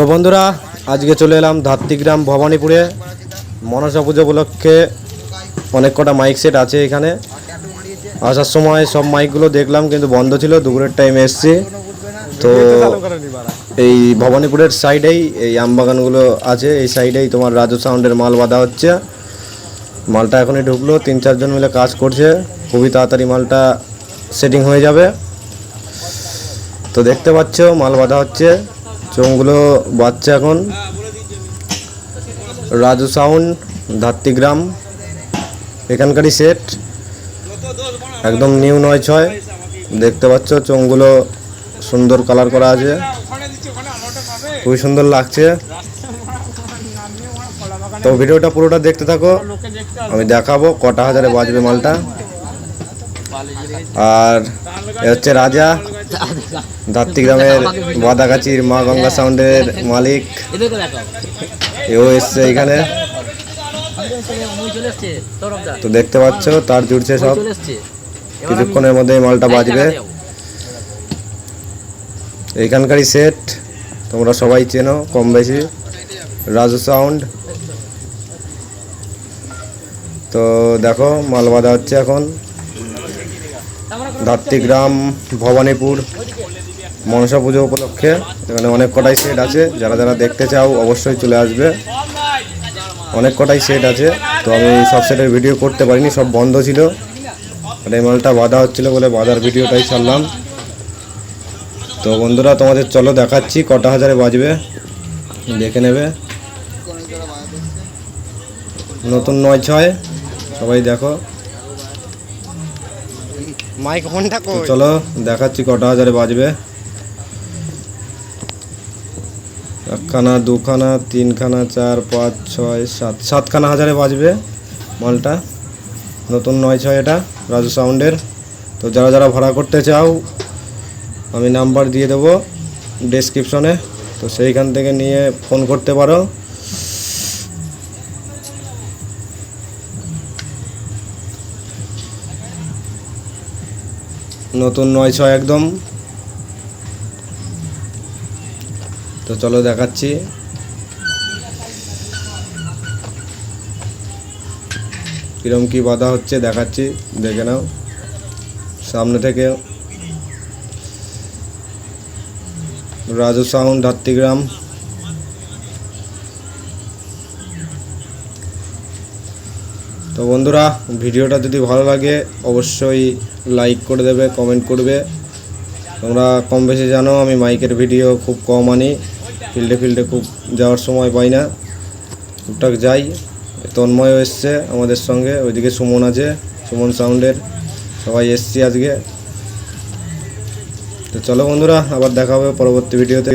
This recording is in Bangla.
তো বন্ধুরা, আজকে চলে এলাম ধাত্রিগ্রাম ভবানীপুরে। মনসা পুজো উপলক্ষে অনেক কটা মাইক সেট আছে এখানে। আসার সময় সব মাইকগুলো দেখলাম, কিন্তু বন্ধ ছিল, দুপুরের টাইমে এসছি। তো এই ভবানীপুরের সাইডেই এই আমবাগানগুলো আছে, এই সাইডেই তোমার রাজু সাউন্ডের মাল বাঁধা হচ্ছে। মালটা এখনই ঢুকলো, তিন চারজন মিলে কাজ করছে। খুবই তাড়াতাড়ি মালটা সেটিং হয়ে যাবে। তো দেখতে পাচ্ছ, মাল বাঁধা হচ্ছে। চোঙগুলো বাচ্চা এখন। রাজু সাউন্ড ধাত্রিগ্রাম এখানকারই সেট একদম নিউ নয় ছয়। দেখতে পাচ্ছ, চোঙগুলো সুন্দর কালার করা আছে। খুবই সুন্দর লাগছে। তো ভিডিওটা পুরোটা দেখতে থাকো। আমি দেখাবো কটা হাজারে বাজবে মালটা। আর হচ্ছে রাজা। ধাত্রিগ্রামের বাদাগাছির মা গঙ্গা সাউন্ডের মালিক। এও এসছে এখানে। তো দেখতে পাচ্ছ, তার জুড়ছে সব। কিছুক্ষণের মধ্যে মালটা বাজবে। এইখানকারই সেট তোমরা সবাই চেনো কম বেশি। রাজু সাউন্ড। তো দেখো, মাল বাঁধা হচ্ছে এখন। ধাত্রিগ্রাম ভবানীপুর, মনসা পুজো উপলক্ষে এখানে অনেক কটাই সেট আছে। যারা যারা দেখতে চাও অবশ্যই চলে আসবে। অনেক কটাই সেট আছে। তো আমি সব সেটের ভিডিও করতে পারিনি, সব বন্ধ ছিল। আর এই মালটা বাঁধা হচ্ছিল বলে বাধার ভিডিওটাই ছাড়লাম। তো বন্ধুরা, তোমাদের চলো দেখাচ্ছি, কটা হাজারে বাজবে। দেখে নেবে। নতুন নয় ছয়, সবাই দেখো। তো চলো দেখাচ্ছি কটা হাজারে বাজবে। একখানা দুখানা তিনখানা চার পাঁচ ছয় সাত। সাতখানা হাজারে বাজবে মালটা। নতুন নয় ছয় এটা রাজু সাউন্ডের। তো যারা যারা ভাড়া করতে চাও আমি নাম্বার দিয়ে দেবো ডেসক্রিপশনে তো সেইখান থেকে নিয়ে ফোন করতে পারো। নতুন নয় ছয় একদম। তো চলো দেখাচ্ছি। কিরম কি বাধা হচ্ছে দেখাচ্ছি, দেখে নাও। সামনে থেকে। রাজু সাউন্ড ধাত্রিগ্রাম তো বন্ধুরা, ভিডিওটা যদি ভালো লাগে, অবশ্যই লাইক করে দেবে কমেন্ট করবে। তোমরা কম বেশি জানো, আমি মাইকের ভিডিও খুব কম আনি। ফিল্ডে ফিল্ডে খুব যাওয়ার সময় পাই না। টুকটাক যাই। তন্ময় এসছে আমাদের সঙ্গে, ওইদিকে সুমন আছে, সুমন সাউন্ডের সবাই এসছি আজকে। তো চলো বন্ধুরা, আবার দেখা হবে পরবর্তী ভিডিওতে